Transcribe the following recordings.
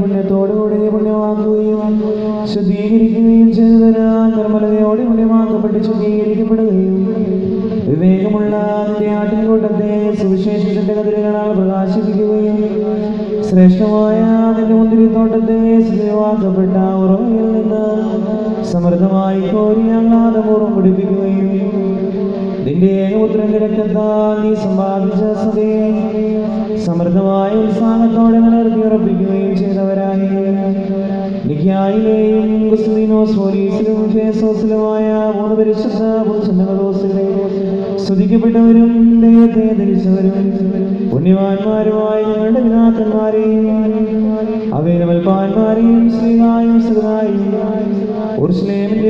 പുണ്യത്തോടുകൂടി പുണ്യമാക്കുകയും ശുദ്ധീകരിക്കുകയും ചെയ്തതിനാൽ നിർമ്മലതയോടെ പുണ്യമാക്കപ്പെട്ട് ശുദ്ധീകരിക്കപ്പെടുകയും വിവേകമുള്ള നിന്റെ ആട്ടിൻകൂട്ടത്തെ സുവിശേഷത്തിന്റെ കതിരുകളാൽ പ്രകാശിപ്പിക്കുകയും ശ്രേഷ്ഠമായ നിന്റെ മുന്തിരിത്തോട്ടത്തെ ശ്രീവാക്കപ്പെട്ട ഉറവയിൽ നിന്ന് സമൃദ്ധമായി കോരി ആഹ്ലാദപൂർവം പിടിപ്പിക്കുകയും നിന്റെ ഏകപുത്രന്റെ രക്തത്താൽ നീ സമ്പാദിച്ച സഭയെ സമൃദ്ധമായ ഉത്സാഹത്തോടെ നിലനിർത്തി ഉറപ്പിക്കുകയും ചെയ്തവരായി നിഖ്യായിലെയും കുസ്ലിനോസ് പോലീസിലും ഫേസോസിലുമായ മൂന്ന് പരിശുദ്ധ സ്തുതിക്കപ്പെട്ടവരും ദൈവത്തെ ധരിച്ചവരും പുണ്യവാന്മാരുമായ ഞങ്ങളുടെ പിതാക്കന്മാരെയും അവൈനവൽപ്പാന്മാരെയും ശ്രീകായും ശ്രീകായും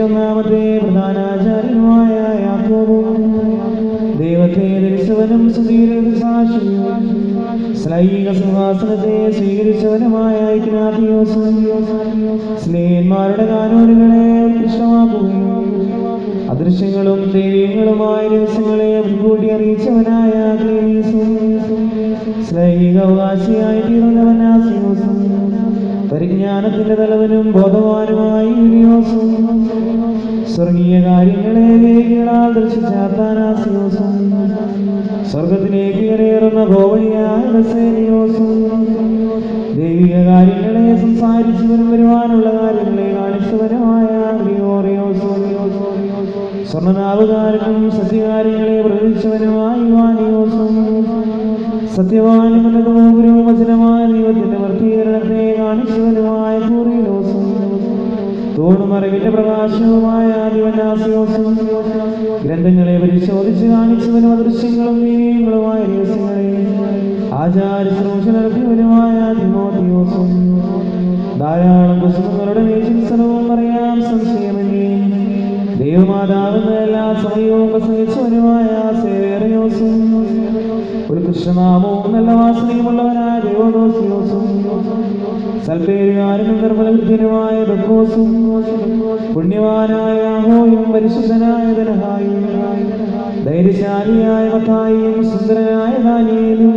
ഒന്നാമത്തെ പ്രധാനാചാര്യനുമായ സ്ലൈക സിംഹാസനത്തെ സ്വീകരിച്ചവനുമായ സ്നേഹന്മാരുടെ കാനൂനുകളെ ഇഷ്ടമാക്കുകയും അദൃശ്യങ്ങളും ദൈവങ്ങളുമായ രഹസ്യങ്ങളെ മുൻകൂട്ടി അറിയിച്ചവനായ ക്ലീനീസും സ്ലൈംഗിക പരിജ്ഞാനത്തിന്റെ തലവനും ബോധവാനുമായി സ്വർഗീയ കാര്യങ്ങളെ വേഗികളാൽ ദർശിച്ച താനാസിയോസും സ്വർഗത്തിലേക്ക് കരയേറുന്ന ബസേലിയോസും ദൈവിക കാര്യങ്ങളെ സംസാരിച്ചവരും വരുവാനുള്ള കാര്യങ്ങളെ കാണിച്ചവരുമായ ഗ്രിഗോറിയോസും സ്വർണനാവുകാരനും സത്യകാര്യങ്ങളെ പ്രവചിച്ചവനുമായ വാനിയോസും സത്യവാനും വചനമായ ദൈവത്തിന്റെ വർത്തീകരണത്തെ കാണിച്ചവനുമായ തൂണുമറിവിന്റെ പ്രകാശവുമായ ഗ്രന്ഥങ്ങളെ പരിശോധിച്ച് കാണിച്ചവനും അദൃശ്യങ്ങളും നീയങ്ങളുമായ രഹസ്യങ്ങളെ ആചാര്യ ശ്രൂഷ നടത്തിയവനുമായ തിമോത്തിയോസും. ധാരാളം പുസ്തകങ്ങളുടെ ചിന്തനവും അറിയാം സംശയമന്യേ ദൈവമാതാവെന്ന എല്ലാ സമയവും പ്രസംഗിച്ചവനുമായ സേറിയോസും ഒരു കൃഷ്ണനാമവും നല്ല വാസനയുമുള്ളവനായ ദേവദോസിയോസും. സൽപേരുകാരനും നിർമ്മലവൃദ്ധനുമായ ബക്കോസും പുണ്യവാനായ ഹോയും പരിശുദ്ധനായ ധൈര്യശാലിയായ മത്തായിയും സുന്ദരനായ ദാനിയലും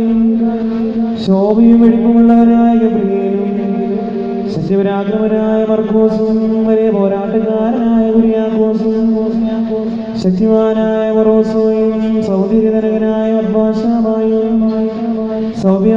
ശോഭയും വെടിപ്പുമുള്ളവനായ ഗബ്രിയേലും സത്യപരാക്രമനായ മർക്കോസും വരെ പോരാട്ടക്കാരനായ കുര്യാക്കോസും ശക്തിമാനായ മറോസോയും സൗന്ദര്യനരകനായ അദ്ഭാഷാമായും സൗമ്യ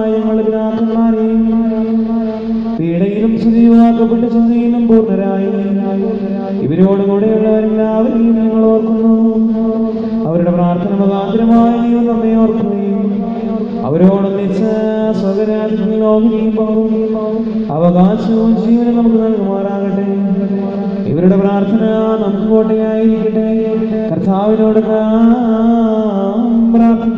പൂർണരായി ഇവരോട് കൂടെയുള്ളവരെല്ലാവരെയും ഞങ്ങൾ ഓർക്കുന്നു. അവരുടെ പ്രാർത്ഥന മുഖാന്തരമായി നമ്മെ ഓർക്കുകയും അവരോടൊന്നിച്ച് സ്വകരാജ്യത്തിൽ ലോകിനിയും പങ്കും അവകാശവും ജീവനും നമുക്ക് നൽകുമാറാകട്ടെ. ഇവരുടെ പ്രാർത്ഥന നമുക്ക് കോട്ടയായിരിക്കട്ടെ കർത്താവിനോട് നാം പ്രാർത്ഥിക്കാം